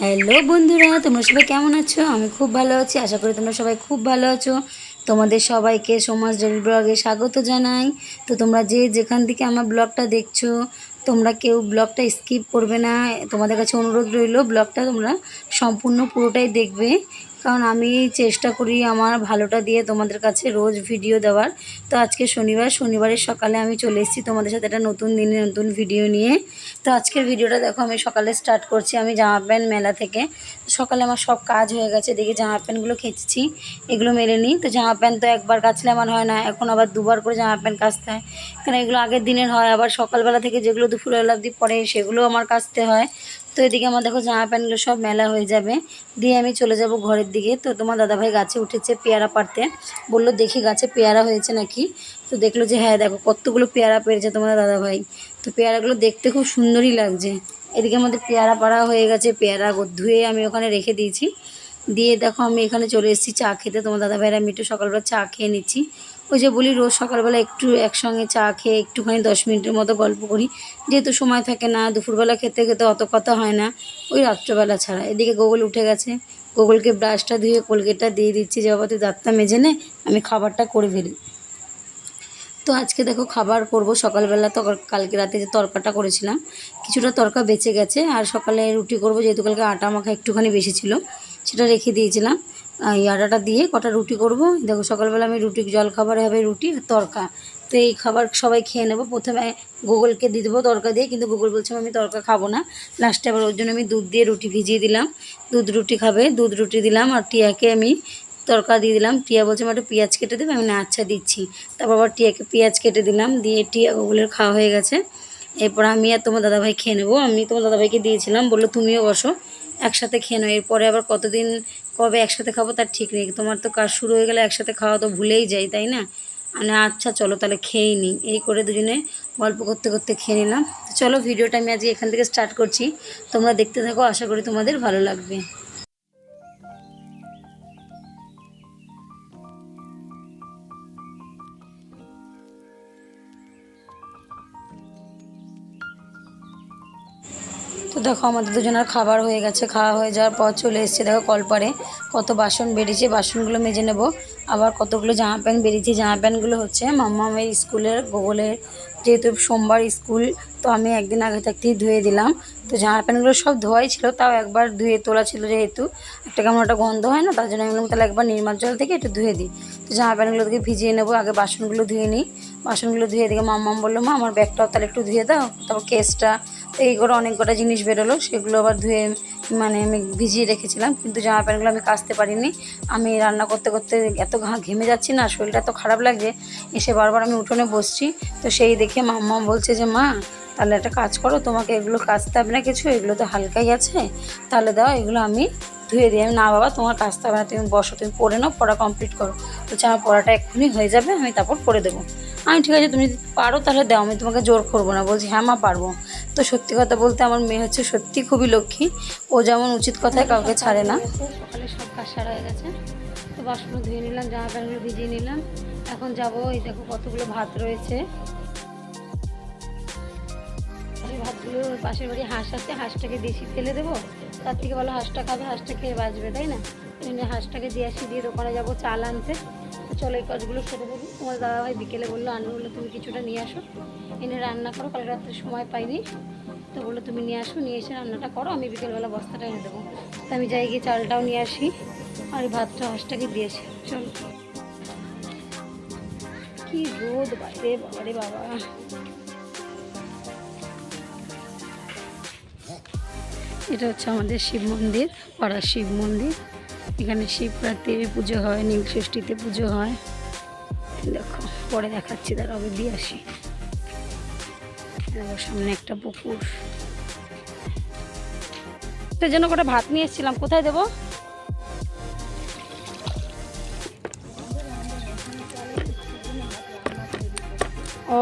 Hello বন্ধুরা, তোমরা সবাই কেমন আছো? আমি খুব ভালো আছি, আশা করি তোমরা সবাই খুব ভালো আছো। তোমাদের সবাইকে সমাজ ডেলি ব্লগে স্বাগত জানাই। তো তোমরা যে যেখান থেকে আমার ব্লগটা দেখছ, তোমরা কেউ ব্লগটা স্কিপ করবে না। তোমাদের কাছে অনুরোধ রইল, ব্লগটা তোমরা সম্পূর্ণ পুরোটাই দেখবে। কারণ আমি চেষ্টা করি আমার ভালোটা দিয়ে তোমাদের কাছে রোজ ভিডিও দেওয়ার। তো আজকে শনিবার, শনিবারের সকালে আমি চলে এসেছি তোমাদের সাথে একটা নতুন দিনে নতুন ভিডিও নিয়ে। তো আজকের ভিডিওটা দেখো, আমি সকালে স্টার্ট করছি আমি জামা প্যান্ট মেলা থেকে। সকালে আমার সব কাজ হয়ে গেছে, দেখে জামা প্যান্টগুলো খেঁচেছি, এগুলো মেলে নিই। তো জামা প্যান্ট তো একবার কাচলে আমার হয় না, এখন আবার দুবার করে জামা প্যান্ট কাচতে হয়। কারণ এগুলো আগের দিনের হয়, আবার সকালবেলা থেকে যেগুলো দুপুরবেলা অবধি পরে সেগুলো আমার কাচতে হয়। তো এদিকে আমার দেখো জামা প্যান্টগুলো সব মেলা হয়ে যাবে। দিয়ে আমি চলে যাব ঘরের দিকে। তো তোমার দাদাভাই গাছে উঠেছে পেয়ারা পাড়তে। বলল, দেখি গাছে পেয়ারা হয়েছে নাকি? তো দেখল যে হ্যাঁ দেখো কতগুলো পেয়ারা পেরেছে তোমার দাদাভাই। তো পেয়ারাগুলো দেখতে খুব সুন্দরই লাগছে। এদিকে আমাদের পেয়ারা পাড়া হয়ে গেছে, পেয়ারা ধুয়ে আমি ওখানে রেখে দিয়েছি। দিয়ে দেখো আমি এখানে চলে এসেছি চা খেতে। তোমার দাদাভাইরা আমি একটু সকালবেলা চা খেয়ে নিচ্ছি। ওই যে বলি, রোজ সকালবেলা একটু একসঙ্গে চা খেয়ে একটুখানি দশ মিনিটের মতো গল্প করি। যেহেতু সময় থাকে না, দুপুরবেলা খেতে খেতে অত কথা হয় না, ওই রাত্রবেলা ছাড়া। এদিকে গোগল উঠে গেছে। গোগলকে ব্রাশটা ধুয়ে কোলগেটটা দিয়ে দিচ্ছি, যে বাবা তুই দাঁতটা মেজে নে, আমি খাবারটা করে ফেলি। তো আজকে দেখো খাবার করব। সকালবেলা তো কালকে রাতে যে তরকাটা করেছিলাম, কিছুটা তরকা বেঁচে গেছে। আর সকালে রুটি করব, যেহেতু কালকে আটা মাখা একটুখানি বেশি ছিল, সেটা রেখে দিয়েছিলাম। এই আটাটা দিয়ে কটা রুটি করব। দেখো সকালবেলা আমি রুটি, জল খাবারে হবে রুটি আর তরকা। তো এই খাবার সবাই খেয়ে নেব। প্রথমে গুগলকে দিয়ে দেবো তরকা দিয়ে, কিন্তু গুগল বলছে আমি তরকা খাব না। লাস্টে আবার ওর জন্য আমি দুধ দিয়ে রুটি ভিজিয়ে দিলাম। দুধ রুটি খাবে, দুধ রুটি দিলাম আর টিয়াকে আমি তরকা দিয়ে দিলাম। টিয়া বলছে আমার একটু পেঁয়াজ কেটে দেবে, আমি না আচ্ছা দিচ্ছি। তারপর আবার টিয়াকে পেঁয়াজ কেটে দিলাম, দিয়ে টিয়া গুগলের খাওয়া হয়ে গেছে। এরপর আমি আর তোমার দাদাভাই খেয়ে নেব। আমি তোমার দাদাভাইকে দিয়েছিলাম, বলল, তুমিও বসো, একসাথে খেয়ে নাও। এরপরে আবার কতদিন কবে একসাথে খাব তার ঠিক নেই। তোমার তো কাজ শুরু হয়ে গেলে একসাথে খাওয়া তো ভুলেই যাই, তাই না? মানে আচ্ছা চলো তাহলে খেয়েই নিই। এই করে দুজনে গল্প করতে করতে খেয়ে নিলাম। চলো, ভিডিওটা আমি আজকে এখান থেকে স্টার্ট করছি। তোমরা দেখতে থাকো, আশা করি তোমাদের ভালো লাগবে। দেখো, আমাদের দুজনের খাবার হয়ে গেছে, খাওয়া হয়ে যাওয়ার পর চলে এসেছে, দেখো, কলপারে। কত বাসন বেরিয়েছে, বাসনগুলো মেজে নেব। আবার কতগুলো জামা প্যান্ট বেরিয়েছে, জামা প্যান্টগুলো হচ্ছে মাম্মামের স্কুলের, গোগলের, যেহেতু সোমবার স্কুল, তো আমি একদিন আগে থাকতেই ধুয়ে দিলাম। তো জামা প্যান্টগুলো সব ধোয়াই ছিল, তাও একবার ধুয়ে তোলা ছিল যেহেতু। একটা কেমন একটা গন্ধ হয় না, তার জন্য আমি তাহলে একবার নির্মাল জল থেকে একটু ধুয়ে দিই। তো জামা প্যান্টগুলো থেকে ভিজিয়ে নেব, আগে বাসনগুলো ধুয়ে নিই। বাসনগুলো ধুয়ে দিকে মাম্মাম বলল, মা, আমার ব্যাগটাও তাহলে একটু ধুয়ে দাও। তারপর কেসটা এই করে অনেক কটা জিনিস বেরোলো, সেগুলো আবার ধুয়ে মানে আমি ভিজিয়ে রেখেছিলাম, কিন্তু জামা প্যান্টগুলো আমি কাচতে পারিনি। আমি রান্না করতে করতে এত ঘা- ঘেমে যাচ্ছি না, শরীরটা এত খারাপ লাগছে, এসে বারবার আমি উঠোনে বসছি। তো সেই দেখে মাম্মা বলছে যে, মা, তাহলে একটা কাজ করো, তোমাকে এগুলো কাচতে হবে না কিছু, এগুলো তো হালকাই আছে, তাহলে দাও, এগুলো আমি ধুয়ে দিই। আমি, না বাবা, তোমার কাচতে হবে না, তুমি বসো, তুমি পড়ে নাও, পড়া কমপ্লিট করো। বলছে আমার পড়াটা এক্ষুনি হয়ে যাবে, আমি তারপর পড়ে দেবো। আমি, ঠিক আছে, তুমি যদি পারো, তাহলে দাও, আমি তোমাকে জোর করব না। বলছি হ্যাঁ মা, পারব। তো সত্যি কথা বলতে আমার মেয়ে হচ্ছে সত্যি খুবই লক্ষ্মী। ও যেমন উচিত কথায় কাউকে ছাড়ে না। সকালে সব কাজ সারা হয়ে গেছে। তো বাসন ধুয়ে নিলাম জামা প্যান্টগুলো ভিজিয়ে নিলাম। এখন যাব এই দেখো কতগুলো ভাত রয়েছে। ভাতগুলো পাশের বাড়ি হাঁস আছে হাঁসটাকে দেশি ফেলে দেবো। তার থেকে ভালো হাঁসটা খাবে হাঁসটা খেয়ে বাঁচবে তাই না? হাঁসটাকে দিয়ে আসি দিয়ে দোকানে যাব চাল আনতে। চলো এই কাজগুলো সেরে দেবো তোমার দাদাভাই বিকেলে বলল আনবে বলল, তুমি কিছুটা নিয়ে আসো। এনে রান্না করো, কাল রাত্রে সময় পাইনি। তো বলল, তুমি নিয়ে আসো, নিয়ে এসে রান্নাটা করো, আমি বিকেলবেলা বস্তাটা এনে দেবো। তো আমি যাই গিয়ে চালটাও নিয়ে আসি, আর ভাতটা, হাঁসটাকে দিয়ে আসি। চলো। কি রোদ বাড়ে বাবারে বাবা। এটা হচ্ছে আমাদের শিব মন্দির, পাড়ার শিব মন্দির। এখানে শিবরাত্রির পুজো হয় নীল ষষ্ঠীতে পুজো হয়। দেখো, পরে দেখাচ্ছি তার আগে দিয়ে আসি। সামনে একটা পুকুর। তার জন্য কটা ভাত নিয়ে এসেছিলাম, কোথায় দেবো? ও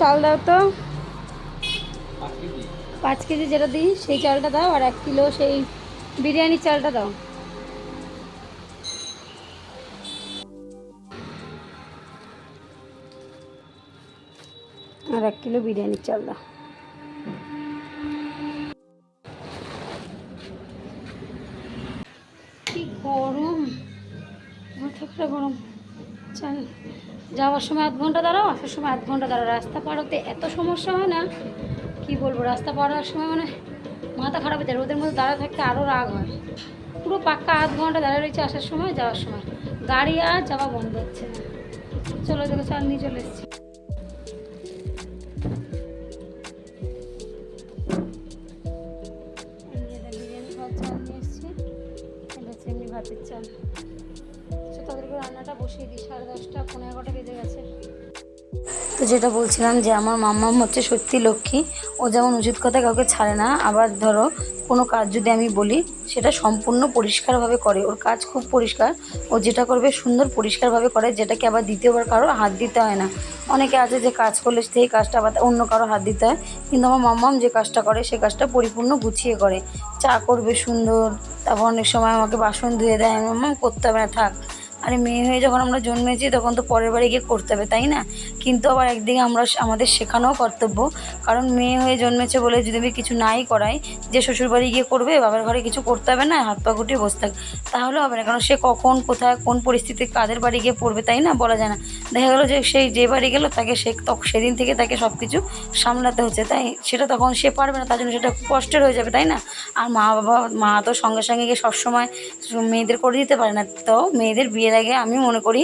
চাল দাও তো। পাঁচ কেজি যেটা দিই, সেই চালটা দাও, আর এক কিলো সেই বিরিয়ানির চালটা দাও। আর এক কিলো বিরিয়ানির চাল দাও। কি গরম। গরম। চল যাওয়ার সময় আধ ঘণ্টা দাঁড়াও, আসার সময় আধ ঘণ্টা দাঁড়াও। রাস্তা পার হতে এত সমস্যা হয় না, কি বলব, রাস্তা পার হওয়ার সময় মানে মাথা খারাপ হয়ে যায়, রোদের মধ্যে দাঁড়া থাকতে আরও রাগ হয়। পুরো পাক্কা আধ ঘণ্টা দাঁড়িয়ে রয়েছে আসার সময়, যাওয়ার সময়। গাড়ি আর যাওয়া বন্ধ হচ্ছে না। চলো দেখো চাল নিয়ে চলে এসেছি। চাল। রান্নাটা বসিয়ে দিই, সাড়ে দশটা, পনেরো এগারোটা বেজে গেছে। তো যেটা বলছিলাম যে আমার মাম্মাম হচ্ছে সত্যি লক্ষ্মী। ও যেমন উচিত কথা কাউকে ছাড়ে না, আবার ধরো কোনো কাজ যদি আমি বলি, সেটা সম্পূর্ণ পরিষ্কারভাবে করে। ওর কাজ খুব পরিষ্কার। ও যেটা করবে সুন্দর পরিষ্কারভাবে করে, যেটাকে আবার দ্বিতীয়বার কারও হাত দিতে হয় না। অনেকে আছে যে কাজ করলে সেই কাজটা আবার অন্য কারও হাত দিতে হয়, কিন্তু আমার মাম্মাম যে কাজটা করে, সে কাজটা পরিপূর্ণ গুছিয়ে করে। চা করবে সুন্দর, তারপর অনেক সময় আমাকে বাসন ধুয়ে দেয়। মাম্মাম করতে হবে না, থাক। আরে মেয়ে হয়ে যখন আমরা জন্মেছি, তখন তো পরের বাড়ি গিয়ে করতে হবে, তাই না? কিন্তু আবার একদিকে আমরা আমাদের শেখানোও কর্তব্য। কারণ মেয়ে হয়ে জন্মেছে বলে যদি আমি কিছু নাই করাই, যে শ্বশুর বাড়ি গিয়ে করবে, বাবার ঘরে কিছু করতে হবে না, হাত পা গুটিয়ে বসে থাক তাহলে হবে না, কারণ সে কখন, কোথায়, কোন পরিস্থিতিতে কাদের বাড়ি গিয়ে পড়বে, তাই না? বলা যায় না। দেখা গেলো যে সেই যে বাড়ি গেলো, তাকে সে সেদিন থেকে তাকে সব কিছু সামলাতে হচ্ছে। তাই সেটা তখন সে পারবে না, তার জন্য সেটা কষ্টের হয়ে যাবে, তাই না? আর মা বাবা মা তো সঙ্গে সঙ্গে গিয়ে সবসময় মেয়েদের করে দিতে পারে না, তো মেয়েদের বিয়ের আগে আমি মনে করি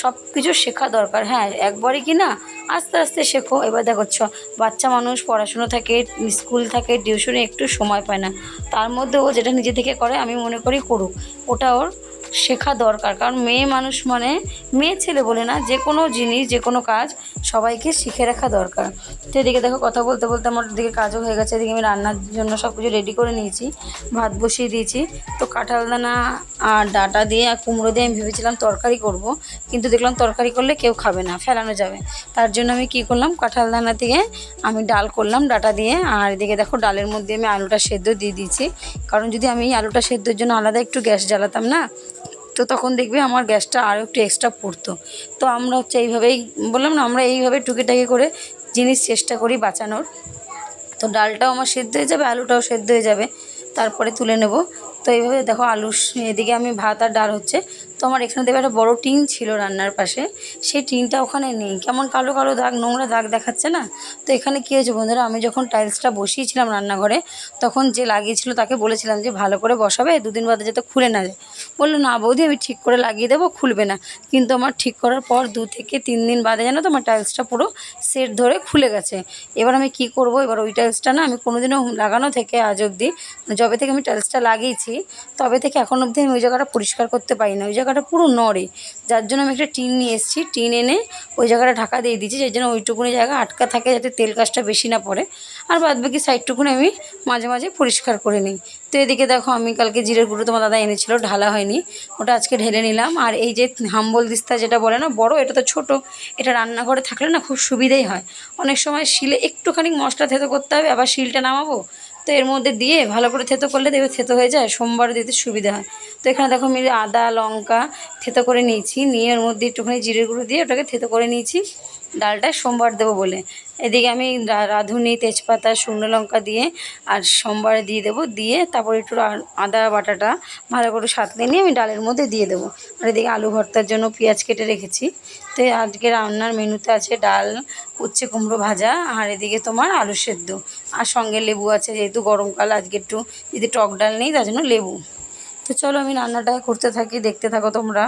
সব কিছু শেখা দরকার। হ্যাঁ একবারে কি না, আস্তে আস্তে শেখো। এবার দেখো ছ, বাচ্চা মানুষ পড়াশুনো থাকে, স্কুল থাকে, টিউশনে একটু সময় পায় না। তার মধ্যে ও যেটা নিজে থেকে করে, আমি মনে করি করুক। ওটা ওর শেখা দরকার। কারণ মেয়ে মানুষ মানে মেয়ে ছেলে বলে না, যে কোনো জিনিস, যে কোনো কাজ সবাইকে শিখে রাখা দরকার। তো এদিকে দেখো কথা বলতে বলতে আমার দিকে কাজও হয়ে গেছে, এদিকে আমি রান্নার জন্য সব কিছু রেডি করে নিয়েছি, ভাত বসিয়ে দিয়েছি। তো কাঁঠাল দানা আর ডাটা দিয়ে আর কুমড়ো দিয়ে আমি ভেবেছিলাম তরকারি করব, কিন্তু দেখলাম তরকারি করলে কেউ খাবে না, ফেলানো যাবে। তার জন্য আমি কি করলাম, কাঁঠাল দানা দিয়ে আমি ডাল করলাম, ডাটা দিয়ে। আর এদিকে দেখো ডালের মধ্যে আমি আলুটা সেদ্ধ দিয়ে দিয়েছি। কারণ যদি আমি আলুটা সেদ্ধর জন্য আলাদা একটু গ্যাস জ্বালাতাম না তো তখন দেখবে আমার গ্যাসটা আরও একটু এক্সট্রা পড়তো। তো আমরা হচ্ছে এইভাবেই বললাম না, আমরা এইভাবে টুকিটাকি করে জিনিস চেষ্টা করি বাঁচানোর। তো ডালটাও আমার সেদ্ধ হয়ে যাবে, আলুটাও সেদ্ধ হয়ে যাবে, তারপরে তুলে নেব। তো এইভাবে দেখো আলু, এদিকে আমি ভাত আর ডাল হচ্ছে। তো আমার এখানে দেখবে একটা বড়ো টিন ছিল রান্নার পাশে। সেই টিনটা ওখানে নেই। কেমন কালো কালো দাগ, নোংরা দাগ দেখাচ্ছে না? তো এখানে কী হয়েছে বন্ধুরা, আমি যখন টাইলসটা বসিয়েছিলাম রান্নাঘরে, তখন যে লাগিয়েছিল তাকে বলেছিলাম যে ভালো করে বসাবে, দুদিন বাদে যাতে খুলে না যায়। বলল, না বৌদি, আমি ঠিক করে লাগিয়ে দেবো, খুলবে না। কিন্তু আমার ঠিক করার পর দু থেকে তিন দিন বাদে জানো তো, আমার টাইলসটা পুরো সেট ধরে খুলে গেছে। এবার আমি কি করব? এবার ওই টাইলসটা না আমি কোনোদিনও লাগানো থেকে আজ অবধি যবে থেকে আমি টাইলসটা লাগিয়েছি তবে থেকে এখন অবধি আমি ওই জায়গাটা পরিষ্কার করতে পারি না। ওই জায়গাটা পুরো নড়ে। যার জন্য আমি একটা টিন নিয়ে এসেছি। টিন এনে ওই জায়গাটা ঢাকা দিয়ে দিয়েছি, যার জন্য ওইটুকুনি জায়গা আটকা থাকে যাতে তেল কাজটা বেশি না পড়ে। আর বাদ বাকি সাইডটুকুনি আমি মাঝে মাঝে পরিষ্কার করে নিই। তো এদিকে দেখো, আমি কালকে জিরের গুঁড়ো তোমার দাদা এনেছিল, ঢালা হয়নি। ওটা আজকে ঢেলে নিলাম। আর এই যে হাম্বল দিস্তা যেটা বলে না, বড়, এটা তো ছোট। এটা রান্নাঘরে থাকলে না খুব সুবিধেই হয়। অনেক সময় শিলে একটুখানি মশলা থেতো করতে হবে, আবার শিলটা নামাবো। তো এর মধ্যে দিয়ে ভালো করে থেতো করলে দেখবে থেতো হয়ে যায়, সোমবার দিতে সুবিধা হয়। তো এখানে দেখো আমি আদা, লঙ্কা থেতো করে নিয়েছি, নিয়ে ওর মধ্যে একটুখানি জিরে গুঁড়ো দিয়ে ওটাকে থেতো করে নিয়েছি। ডালটা সোমবার দেবো বলে। এদিকে আমি রাঁধুনি, তেজপাতা, শুকনো লঙ্কা দিয়ে আর সোমবারে দিয়ে দেবো। দিয়ে তারপর একটু আদা বাটাটা ভালো করে সাঁতলে নিয়ে আমি ডালের মধ্যে দিয়ে দেবো। আর এদিকে আলু ভর্তার জন্য পেঁয়াজ কেটে রেখেছি। তো আজকে রান্নার মেনুতে আছে ডাল, উচ্ছে কুমড়ো ভাজা আর এদিকে তোমার আলু সেদ্ধ। আর সঙ্গে লেবু আছে, যেহেতু গরমকাল, আজকে একটু যদি টক ডাল নেই তার জন্য লেবু। তো চলো আমি রান্নাটা করতে থাকি, দেখতে থাকো তোমরা।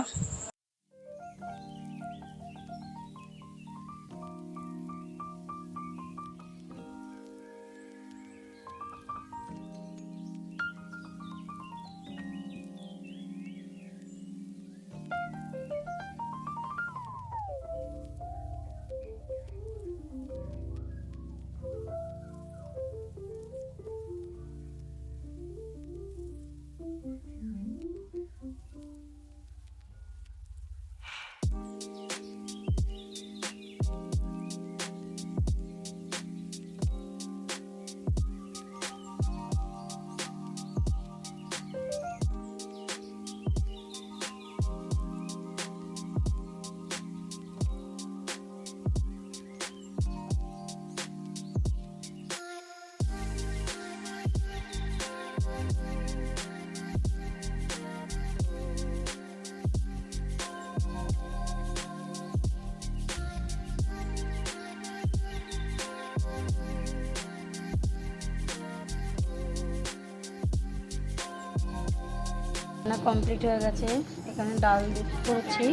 রান্না কমপ্লিট হয়ে গেছে। এখানে ডাল করেছি।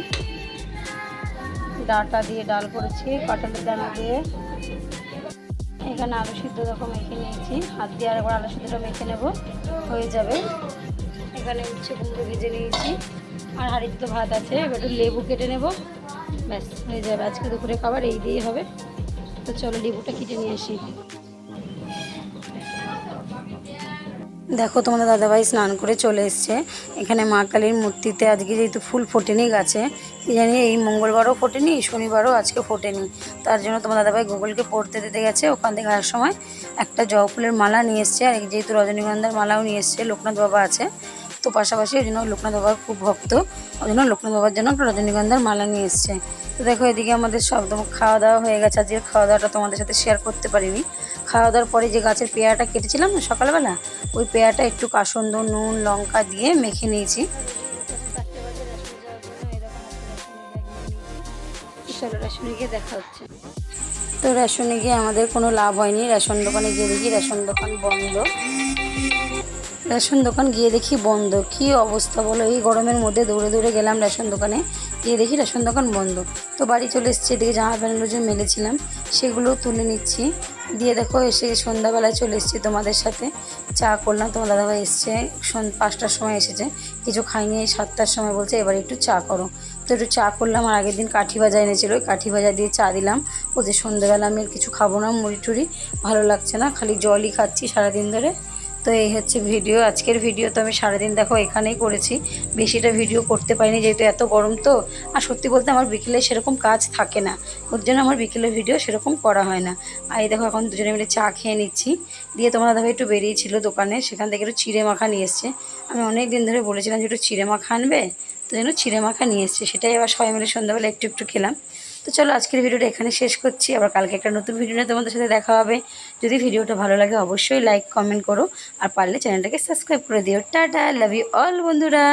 ডাটা দিয়ে ডাল করেছি, কাঁঠালের দানা দিয়ে। এখানে আলু সিদ্ধ দেখো মেখে নিয়েছি। হাত দিয়ে আরেকবার আলু সিদ্ধটা মেখে নেব। হয়ে যাবে। এখানে উচ্ছে কুমড়ো ভেজে নিয়েছি। আর হাঁড়িতে তো ভাত আছে, এবার একটু লেবু কেটে নেব। ব্যাস, হয়ে যাবে। আজকে দুপুরে খাবার এই দিয়েই হবে। তো চলো লেবুটা কেটে নিয়ে আসি। দেখো, তোমাদের দাদাভাই স্নান করে চলে এসছে। এখানে মা কালীর মূর্তিতে আজকে যেহেতু ফুল ফোটেনি গাছে জানি এই মঙ্গলবারও ফোটেনি, শনিবারও আজকে ফোটেনি। তার জন্য তোমার দাদাভাই গুগলকে পড়তে দিতে গেছে, ওখান থেকে আসার সময় একটা জবা ফুলের মালা নিয়ে এসছে। আর যেহেতু রজনীগন্ধার মালাও নিয়ে এসছে, লোকনাথ বাবা আছে। তো পাশাপাশি ওই জন্য লোকনাথ বাবার খুব ভক্ত। ওই জন্য লোকনাথ বাবার জন্য একটা রজনীগন্ধার মালা নিয়ে এসছে। তো দেখো এদিকে আমাদের সব তো খাওয়া দাওয়া হয়ে গেছে। আজকে খাওয়া দাওয়াটা তোমাদের সাথে শেয়ার করতে পারিনি। খাওয়া দাওয়ার পরে যে গাছের পেয়ারাটা কেটেছিলাম না সকালবেলা ওই পেয়ারাটা একটু কাসন্দ নুন লঙ্কা দিয়ে মেখে নিয়েছি। চলো রেশনে গিয়ে দেখা হচ্ছে। তো রেশনে গিয়ে আমাদের কোনো লাভ হয়নি। রেশন দোকানে গিয়ে দেখি রেশন দোকান বন্ধ। রেশন দোকান গিয়ে দেখি বন্ধ। কি অবস্থা বলো? এই গরমের মধ্যে দৌড়ে দৌড়ে গেলাম রেশন দোকানে। গিয়ে দেখি রেশন দোকান বন্ধ। তো বাড়ি চলে এসেছি, এদিকে জামা প্যান্টগুলো যে মেলেছিলাম, সেগুলো তুলে নিচ্ছি। দিয়ে দেখো, এসে সন্ধ্যাবেলায় চলে এসেছি তোমাদের সাথে। চা করলাম, তোমার দাদাভাই এসছে পাঁচটার সময় এসেছে। কিছু খাইনি সাতটার সময় বলছে, এবার একটু চা করো। তো একটু চা করলাম, আর আগের দিন কাঠি ভাজা এনেছিল, ওই কাঠি ভাজা দিয়ে চা দিলাম। বলছে, সন্ধ্যাবেলা আমি কিছু খাব না, মুড়ি টুড়ি, ভালো লাগছে না, খালি জলই খাচ্ছি সারাদিন ধরে। তো এই হচ্ছে ভিডিও। আজকের ভিডিও তো আমি সারাদিন দেখো এখানেই করেছি। বেশিটা ভিডিও করতে পারিনি যেহেতু এত গরম তো। আর সত্যি বলতে আমার বিকেলে সেরকম কাজ থাকে না। ওর জন্য আমার বিকেলের ভিডিও সেরকম করা হয় না। আর এই দেখো এখন দুজনে মিলে চা খেয়ে নিচ্ছি। দিয়ে তোমার দাদাভাই একটু বেরিয়েছিল দোকানে, সেখান থেকে একটু চিড়ে মাখা নিয়ে এসছে। আমি অনেক দিন ধরে বলেছিলাম যে একটু চিড়ে মাখা আনবে, তো জন্য চিড়ে মাখা নিয়ে এসছে। সেটাই আবার সবাই মিলে সন্ধ্যাবেলা একটু একটু খেলাম। তো চলো আজকের ভিডিওটা এখানে শেষ করছি। আবার কালকে একটা নতুন ভিডিও নিয়ে তোমাদের সাথে দেখা হবে। যদি ভিডিওটা ভালো লাগে অবশ্যই লাইক কমেন্ট করো। আর পারলে চ্যানেলটাকে সাবস্ক্রাইব করে দিও। টাটা লাভ ইউ অল বন্ধুরা।